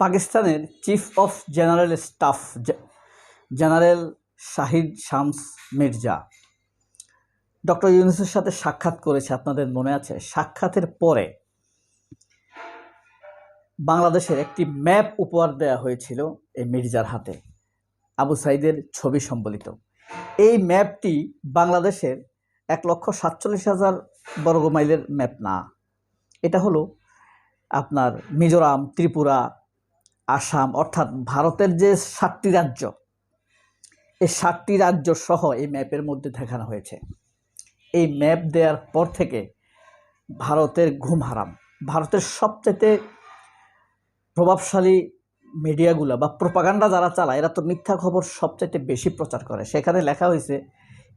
পাকিস্তানের chief of general staff general Shahid Shams Mirza. Doctor ইউনুসের সাথে সাক্ষাৎ করেছে, আপনাদের মনে আছে? সাক্ষাতের পরে বাংলাদেশের একটি ম্যাপ উপহার দেওয়া হয়েছিল এই মির্জার হাতে, আবু সাইদের ছবি সম্বলিত। এই ম্যাপটি বাংলাদেশের এক লক্ষ সাতচল্লিশ হাজার বর্গ মাইলের ম্যাপ না, এটা হলো আপনার মিজোরাম, ত্রিপুরা আসাম, অর্থাৎ ভারতের যে সাতটি রাজ্য, এই সাতটি রাজ্য সহ এই ম্যাপের মধ্যে দেখানো হয়েছে। এই ম্যাপ দেওয়ার পর থেকে ভারতের ঘুম হারাম। ভারতের সবচেয়ে প্রভাবশালী মিডিয়াগুলো বা প্রপাগান্ডা যারা চালায়, এরা তো মিথ্যা খবর সবচাইতে বেশি প্রচার করে। সেখানে লেখা হয়েছে,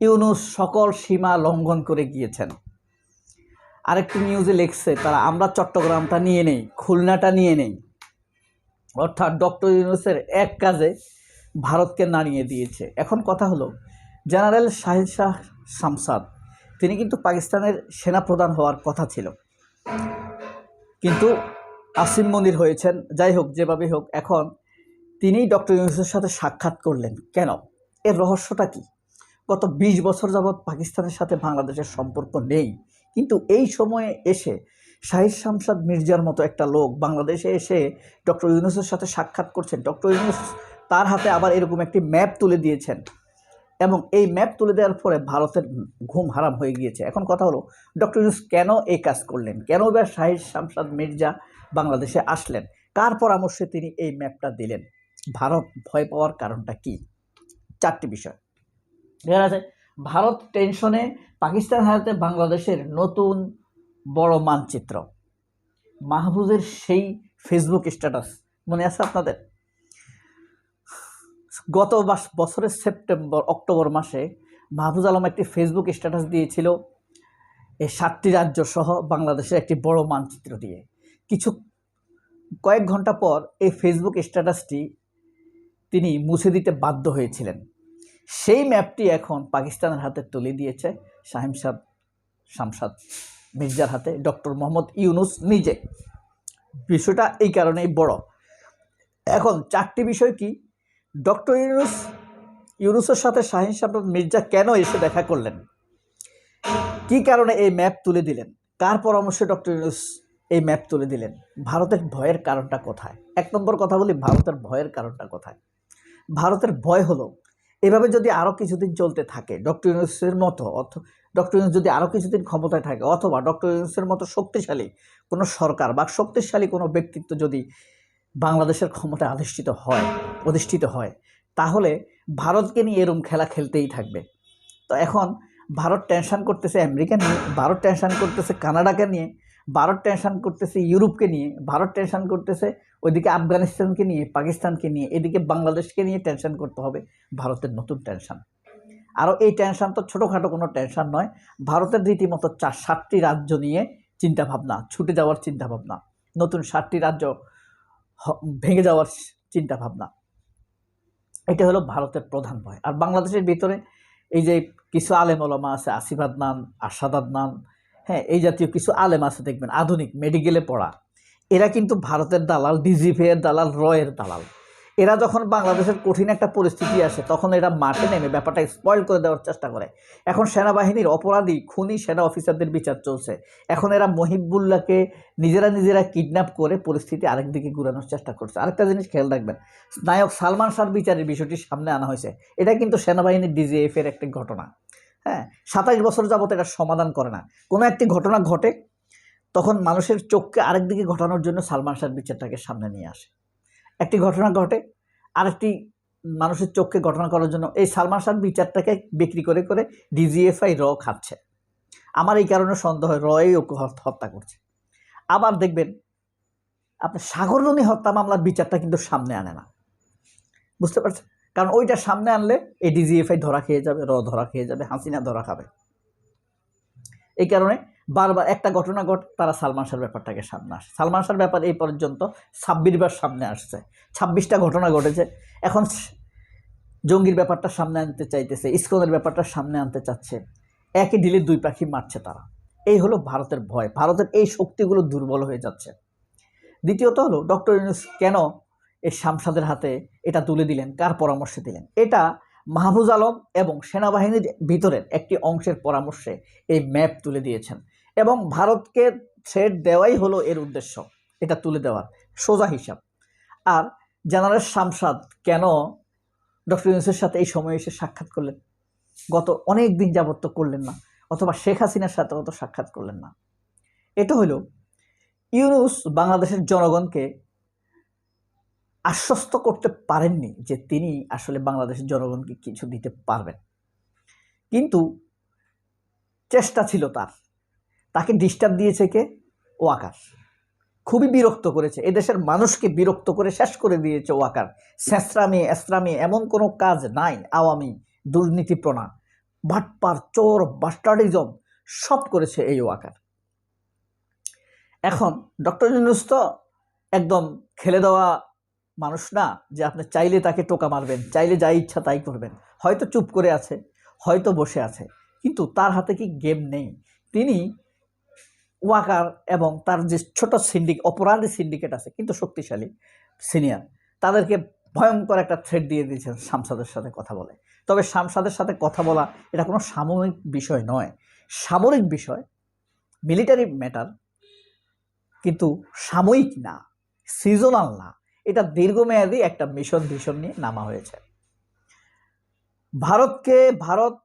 ইউনুস সকল সীমা লঙ্ঘন করে গিয়েছেন। আরেকটি নিউজে লিখছে, তারা, আমরা চট্টগ্রামটা নিয়ে নেই, খুলনাটা নিয়ে নেই। অর্থাৎ ডক্টর ইউনুসের এক কাজে ভারতকে নাড়িয়ে দিয়েছে। এখন কথা হলো, জেনারেল শাহিদ শাহ শামসাদ, তিনি কিন্তু পাকিস্তানের সেনাপ্রধান হওয়ার কথা ছিল। কিন্তু আসিম মনির হয়েছেন, যাই হোক, যেভাবে হোক, এখন তিনি ডক্টর ইউনুসের সাথে সাক্ষাৎ করলেন। কেন? এর রহস্যটা কি? গত ২০ বছর যাবৎ পাকিস্তানের সাথে বাংলাদেশের সম্পর্ক নেই। কিন্তু এই সময়ে এসে শাহিদ শামসাদ মির্জার মতো একটা লোক বাংলাদেশে এসে ডক্টর ইউনুসের সাথে সাক্ষাৎ করছেন। ডক্টর ইউনুস তার হাতে আবার এরকম একটি ম্যাপ তুলে দিয়েছেন এবং এই ম্যাপ তুলে দেওয়ার পরে ভারতের ঘুম হারাম হয়ে গিয়েছে। এখন কথা হলো, ডক্টর ইউনুস কেন এই কাজ করলেন? কেন বা শাহিদ শামসাদ মির্জা বাংলাদেশে আসলেন? কার পরামর্শে তিনি এই ম্যাপটা দিলেন? ভারত ভয় পাওয়ার কারণটা কি? চারটি বিষয়। দেখা আছে, ভারত টেনশনে পাকিস্তান হারাতে বাংলাদেশের নতুন বড় মানচিত্র। মাহফুজের সেই ফেসবুক স্ট্যাটাস মনে আছে আপনাদের? গত বছরের সেপ্টেম্বর, অক্টোবর মাসে মাহফুজ আলম একটি ফেসবুক স্ট্যাটাস দিয়েছিল এই সাতটি রাজ্য সহ বাংলাদেশের একটি বড় মানচিত্র দিয়ে। কিছু কয়েক ঘণ্টা পর এই ফেসবুক স্ট্যাটাসটি তিনি মুছে দিতে বাধ্য হয়েছিলেন। সেই ম্যাপটি এখন পাকিস্তানের হাতে তুলে দিয়েছে শাহিম সাহ শামসাদ। মির্জার হাতে ডক্টর মোহাম্মদ ইউনুস নিজে। বিষয়টা এই কারণেই বড়। এখন চারটি বিষয় কি? ডক্টর ইউনুস, ইউনুসের সাথে শাহিন শামসাদ মির্জা কেন এসে দেখা করলেন? কি কারণে এই ম্যাপ তুলে দিলেন? কার পরামর্শে ডক্টর ইউনুস এই ম্যাপ তুলে দিলেন? ভারতের ভয়ের কারণটা কোথায়? এক নম্বর কথা বলি, ভারতের ভয়ের কারণটা কোথায়? ভারতের ভয় হলো, এভাবে যদি আরও কিছুদিন চলতে থাকে, ডক্টর ইউনুসের মতো অথ ডক্টর ইউনুস যদি আরও কিছুদিন ক্ষমতায় থাকে, অথবা ডক্টর ইউনুসের মতো শক্তিশালী কোনো সরকার বা শক্তিশালী কোনো ব্যক্তিত্ব যদি বাংলাদেশের ক্ষমতায় আধিষ্ঠিত হয়, অধিষ্ঠিত হয়, তাহলে ভারতকে নিয়ে এরম খেলা খেলতেই থাকবে। তো এখন ভারত টেনশন করতেছে আমেরিকা নিয়ে, ভারত টেনশান করতেছে কানাডাকে নিয়ে, ভারত টেনশন করতেছে ইউরোপকে নিয়ে, ভারত টেনশান করতেছে ওইদিকে আফগানিস্তানকে নিয়ে, পাকিস্তানকে নিয়ে, এদিকে বাংলাদেশকে নিয়ে টেনশান করতে হবে। ভারতের নতুন টেনশন। আরও এই টেনশন তো ছোটোখাটো কোনো টেনশন নয়। ভারতের রীতিমতো চার সাতটি রাজ্য নিয়ে চিন্তাভাবনা, ছুটে যাওয়ার চিন্তাভাবনা, নতুন সাতটি রাজ্য ভেঙে যাওয়ার চিন্তাভাবনা। এটা হলো ভারতের প্রধান ভয়। আর বাংলাদেশের ভিতরে এই যে কিছু আলেম ওলামা আছে, আসিফ আদনান আসাদ আদনান হ্যাঁ এই জাতীয় কিছু আলেম আছে দেখবেন, আধুনিক মেডিকেলে পড়া। এরা কিন্তু ভারতের দালাল ডিজিপিএর দালাল, রয়ের দালাল। এরা যখন বাংলাদেশের কঠিন একটা পরিস্থিতি আসে, তখন এরা মাঠে নেমে ব্যাপারটা স্পয়েল করে দেওয়ার চেষ্টা করে। এখন সেনাবাহিনীর অপরাধী, খুনি, সেনা অফিসারদের বিচার চলছে। এখন এরা মহিবুল্লাহকে নিজেরা নিজেরা কিডন্যাপ করে পরিস্থিতি আরেক দিকে ঘুরানোর চেষ্টা করছে। আরেকটা জিনিস খেয়াল রাখবেন, নায়ক সালমান শাহর বিচারের বিষয়টি সামনে আনা হয়েছে। এটা কিন্তু সেনাবাহিনীর ডিজিএফ এর একটি ঘটনা। হ্যাঁ সাতাশ বছর যাবত এটা সমাধান করে না। কোনো একটি ঘটনা ঘটে, তখন মানুষের চোখকে আরেক দিকে ঘটানোর জন্য সালমান শাহর বিচারটাকে সামনে নিয়ে আসে। একটি ঘটনা ঘটে, আরেকটি মানুষের চোখকে ঘটনা করার জন্য। এই সালমান শাহর বিচারটাকে বিক্রি করে করে ডিজিএফআই র খাচ্ছে। আমার এই কারণে সন্দেহ হয় রই ওকে হত্যা করছে। আবার দেখবেন আপনার সাগররণী হত্যা মামলার বিচারটা কিন্তু সামনে আনে না। বুঝতে পারছেন? কারণ ওইটা সামনে আনলে এই ডিজিএফআই ধরা খেয়ে যাবে, র ধরা খেয়ে যাবে, হাসিনা ধরা খাবে। এই কারণে বারবার একটা ঘটনা ঘট, তারা সালমান শাহর ব্যাপারটাকে সামনে আসে। সালমান শাহর ব্যাপার এই পর্যন্ত ছাব্বিশ বার সামনে আসছে। ছাব্বিশটা ঘটনা ঘটেছে। এখন জঙ্গির ব্যাপারটা সামনে আনতে চাইতেছে, ইস্কনের ব্যাপারটা সামনে আনতে চাচ্ছে। একই ঢিলে দুই পাখি মারছে তারা। এই হলো ভারতের ভয়। ভারতের এই শক্তিগুলো দুর্বল হয়ে যাচ্ছে। দ্বিতীয়ত হলো, ডক্টর ইউনুস কেন এই শামসাদের হাতে এটা তুলে দিলেন? কার পরামর্শে দিলেন? এটা মাহফুজ আলম এবং সেনাবাহিনীর ভিতরের একটি অংশের পরামর্শে এই ম্যাপ তুলে দিয়েছেন। এবং ভারতকে থ্রেড দেওয়াই হলো এর উদ্দেশ্য। এটা তুলে দেওয়ার সোজা হিসাব। আর জেনারেল শামসাদ কেন ডক্টর ইউনুসের সাথে এই সময়ে এসে সাক্ষাৎ করলেন? গত অনেক দিন যাবত তো করলেন না, অথবা শেখ হাসিনার সাথে অত সাক্ষাৎ করলেন না। এটা হলো ইউনুস বাংলাদেশের জনগণকে আশ্বস্ত করতে পারেননি যে তিনি আসলে বাংলাদেশের জনগণকে কিছু দিতে পারবেন। কিন্তু চেষ্টা ছিল তার। তাকে ডিস্টার্ব দিয়েছে কে? ওয়াকার খুবই বিরক্ত করেছে। এদেশের মানুষকে বিরক্ত করে শেষ করে দিয়েছে ওয়াকার স্যাঁচরামি এসরামি এমন কোনো কাজ নাই, আওয়ামী দুর্নীতিপ্রণা ভাটপার চোর বাস্টার্ডিজম সব করেছে এই ওয়াকার এখন ডক্টর ইউনুস তো একদম খেলে দেওয়া মানুষ না, যে আপনি চাইলে তাকে টোকা মারবেন, চাইলে যা ইচ্ছা তাই করবেন। হয়তো চুপ করে আছে, হয়তো বসে আছে, কিন্তু তার হাতে কি গেম নেই? তিনি ওয়াকার এবং তার যে ছোট সিন্ডিক, অপরাধী সিন্ডিকেট আছে, কিন্তু শক্তিশালী সিনিয়র, তাদেরকে ভয়ঙ্কর একটা থ্রেড দিয়ে দিয়েছেন শামসাদের সাথে কথা বলে। তবে শামসাদের সাথে কথা বলা, এটা কোনো সাময়িক বিষয় নয়। সামরিক বিষয় মিলিটারি ম্যাটার কিন্তু সাময়িক না সিজনাল না। এটা দীর্ঘমেয়াদী একটা মিশন ভিশন নিয়ে নামা হয়েছে। ভারতকে, ভারত,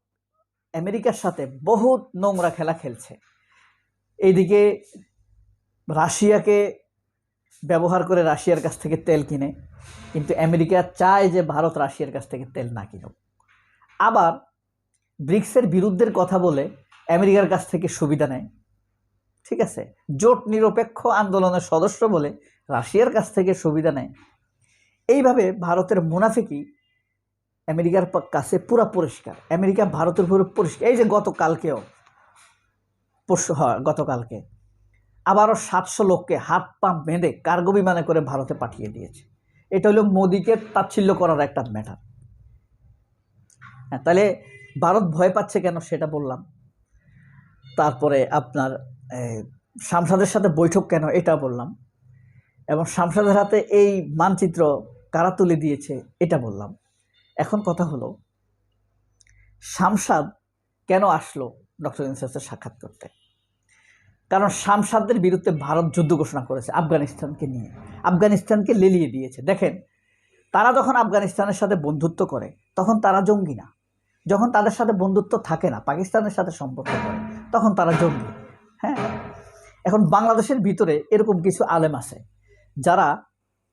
আমেরিকার সাথে বহুত নোংরা খেলা খেলছে। এইদিকে রাশিয়াকে ব্যবহার করে রাশিয়ার কাছ থেকে তেল কিনে, কিন্তু আমেরিকা চায় যে ভারত রাশিয়ার কাছ থেকে তেল না কিনুক। আবার ব্রিক্সের বিরুদ্ধের কথা বলে আমেরিকার কাছ থেকে সুবিধা নেয়। ঠিক আছে? জোট নিরপেক্ষ আন্দোলনের সদস্য বলে রাশিয়ার কাছ থেকে সুবিধা নেয়। এইভাবে ভারতের মুনাফিকি আমেরিকার কাছে পুরা পরিষ্কার। আমেরিকা ভারতের পুরো পরিষ্কার। এই যে গতকালকেও পরশু গতকালকে। আবারও সাতশো লোককে হাত পা বেঁধে কার্গো বিমানে করে ভারতে পাঠিয়ে দিয়েছে। এটা হলো মোদিকে তাচ্ছিল্য করার একটা ম্যাটার হ্যাঁ তাহলে ভারত ভয় পাচ্ছে কেন সেটা বললাম। তারপরে আপনার সাংসদের সাথে বৈঠক কেন এটা বললাম। এবং সাংসদের হাতে এই মানচিত্র কারা তুলে দিয়েছে এটা বললাম। এখন কথা হলো শামসাদ কেন আসলো? ডক্টর ইনসাসের সাক্ষাৎ করতে। কারণ শামসাদের বিরুদ্ধে ভারত যুদ্ধ ঘোষণা করেছে আফগানিস্তানকে নিয়ে। আফগানিস্তানকে লেলিয়ে দিয়েছে। দেখেন, তারা যখন আফগানিস্তানের সাথে বন্ধুত্ব করে, তখন তারা জঙ্গি না। যখন তাদের সাথে বন্ধুত্ব থাকে না, পাকিস্তানের সাথে সম্পর্ক করে, তখন তারা জঙ্গি। হ্যাঁ? এখন বাংলাদেশের ভিতরে এরকম কিছু আলেম আছে, যারা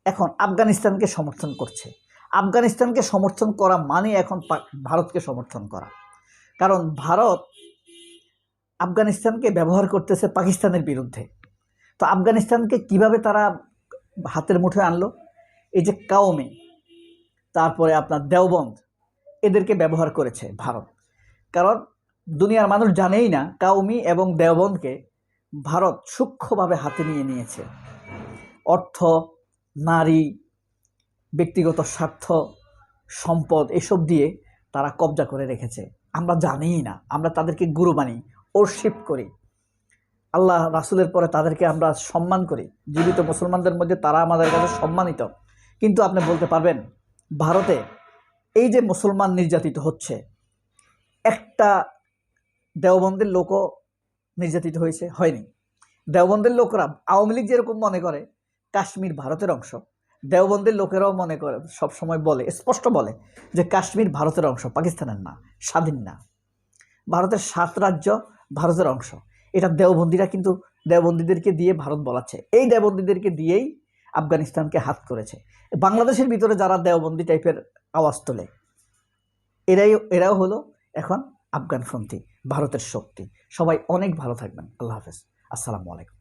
এখন আফগানিস্তানকে সমর্থন করছে। আফগানিস্তানকে সমর্থন করা মানে এখন ভারতকে সমর্থন করা। কারণ ভারত আফগানিস্তানকে ব্যবহার করতেছে পাকিস্তানের বিরুদ্ধে। তো আফগানিস্তানকে কীভাবে তারা হাতের মুঠোয় আনলো? এই যে কাওমে, তারপরে আপনার দেওবন্দ, এদেরকে ব্যবহার করেছে ভারত। কারণ দুনিয়ার মানুষ জানেই না কাউমি এবং দেওবন্দকে ভারত সূক্ষ্মভাবে হাতে নিয়ে নিয়েছে। অর্থ, নারী, ব্যক্তিগত স্বার্থ, সম্পদ, এসব দিয়ে তারা কবজা করে রেখেছে। আমরা জানিই না, আমরা তাদেরকে গুরু মানি। ওরশিপ করি। আল্লাহ রাসুলের পরে তাদেরকে আমরা সম্মান করি। জীবিত মুসলমানদের মধ্যে তারা আমাদের কাছে সম্মানিত। কিন্তু আপনি বলতে পারবেন, ভারতে এই যে মুসলমান নির্যাতিত হচ্ছে, একটা দেওবন্দের লোকও নির্যাতিত হয়েছে, হয়নি। দেওবন্দের লোকরা, আওয়ামী লীগ যেরকম মনে করে, কাশ্মীর ভারতের অংশ। দেওবন্দের লোকেরাও মনে করে সব সময় বলে, স্পষ্ট বলে যে কাশ্মীর ভারতের অংশ, পাকিস্তানের না, স্বাধীন না। ভারতের সাত রাজ্য ভারতের অংশ। এটা দেওবন্দিরা কিন্তু দেওবন্দীদেরকে দিয়ে ভারত বলাচ্ছে। এই দেওবন্দিদেরকে দিয়েই আফগানিস্তানকে হাত করেছে। বাংলাদেশের ভিতরে যারা দেওবন্দি টাইপের আওয়াজ তোলে, এরাই, এরাও হলো এখন আফগানপন্থী ভারতের শক্তি। সবাই অনেক ভালো থাকবেন। আল্লাহ হাফেজ। আসসালামু আলাইকুম।